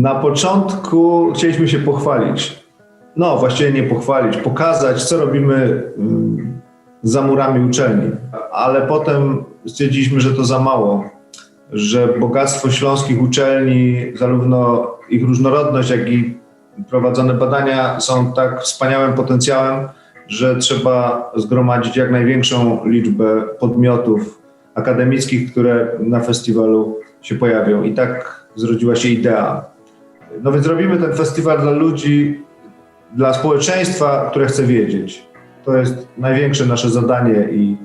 Na początku chcieliśmy się pochwalić. No, właściwie nie pochwalić, pokazać, co robimy mm, za murami uczelni. Ale potem stwierdziliśmy, że to za mało, że bogactwo śląskich uczelni, zarówno ich różnorodność, jak i prowadzone badania są tak wspaniałym potencjałem, że trzeba zgromadzić jak największą liczbę podmiotów akademickich, które na festiwalu się pojawią. I tak zrodziła się idea. No więc robimy ten festiwal dla ludzi, dla społeczeństwa, które chce wiedzieć. To jest największe nasze zadanie i,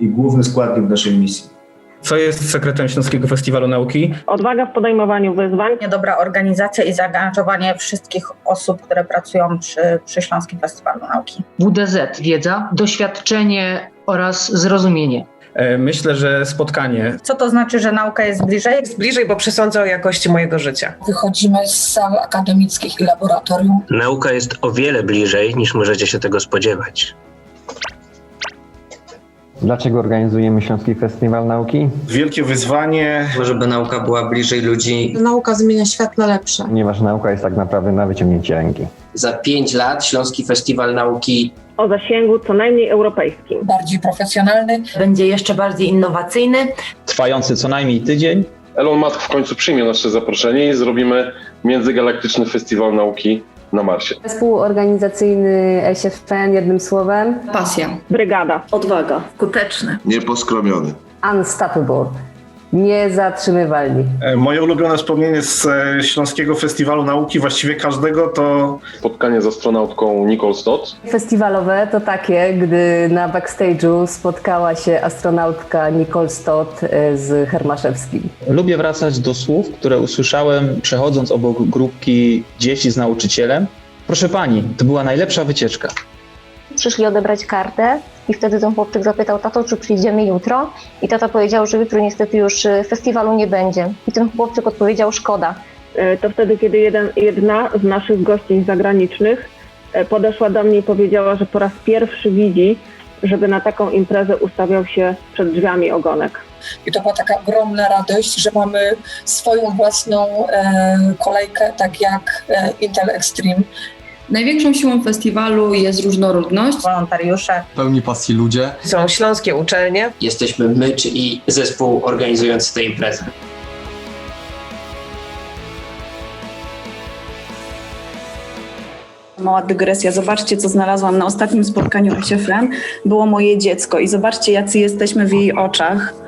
i główny składnik naszej misji. Co jest sekretem Śląskiego Festiwalu Nauki? Odwaga w podejmowaniu wyzwań. Dobra organizacja i zaangażowanie wszystkich osób, które pracują przy, przy Śląskim Festiwalu Nauki. WDZ wiedza, doświadczenie oraz zrozumienie. E, Myślę, że spotkanie. Co to znaczy, że nauka jest bliżej? Jest bliżej, bo przesądza o jakości mojego życia. Wychodzimy z sal akademickich i laboratorium. Nauka jest o wiele bliżej niż możecie się tego spodziewać. Dlaczego organizujemy Śląski Festiwal Nauki? Wielkie wyzwanie. żeby nauka była bliżej ludzi. Nauka zmienia świat na lepsze. Ponieważ nauka jest tak naprawdę na wyciągnięcie ręki. Za pięć lat Śląski Festiwal Nauki O zasięgu co najmniej europejskim. Bardziej profesjonalny. Będzie jeszcze bardziej innowacyjny. Trwający co najmniej tydzień. Elon Musk w końcu przyjmie nasze zaproszenie i zrobimy międzygalaktyczny festiwal nauki na Marsie. Zespół organizacyjny SFN jednym słowem. Pasja. Brygada. Odwaga. Skuteczny. Nieposkromiony. Unstoppable. Niezatrzymywalni. E, Moje ulubione wspomnienie z e, Śląskiego Festiwalu Nauki, właściwie każdego, to Spotkanie z astronautką Nicole Stott. Festiwalowe to takie, gdy na backstage'u spotkała się astronautka Nicole Stott e, z Hermaszewskim. Lubię wracać do słów, które usłyszałem przechodząc obok grupki dzieci z nauczycielem. Proszę pani, to była najlepsza wycieczka. Przyszli odebrać kartę i wtedy ten chłopczyk zapytał, tato, czy przyjdziemy jutro? I tata powiedział, że jutro niestety już y, festiwalu nie będzie. I ten chłopczyk odpowiedział, szkoda. E, To wtedy, kiedy jeden, jedna z naszych gościń zagranicznych e, podeszła do mnie i powiedziała, że po raz pierwszy widzi, żeby na taką imprezę ustawiał się przed drzwiami ogonek. I to była taka ogromna radość, że mamy swoją własną e, kolejkę, tak jak e, Intel Extreme. Największą siłą festiwalu jest różnorodność. Wolontariusze. pełni pasji ludzie. Są śląskie uczelnie. Jesteśmy my, czyli zespół organizujący tę imprezę. Mała dygresja. Zobaczcie, co znalazłam na ostatnim spotkaniu SFN. Było moje dziecko i zobaczcie, jacy jesteśmy w jej oczach.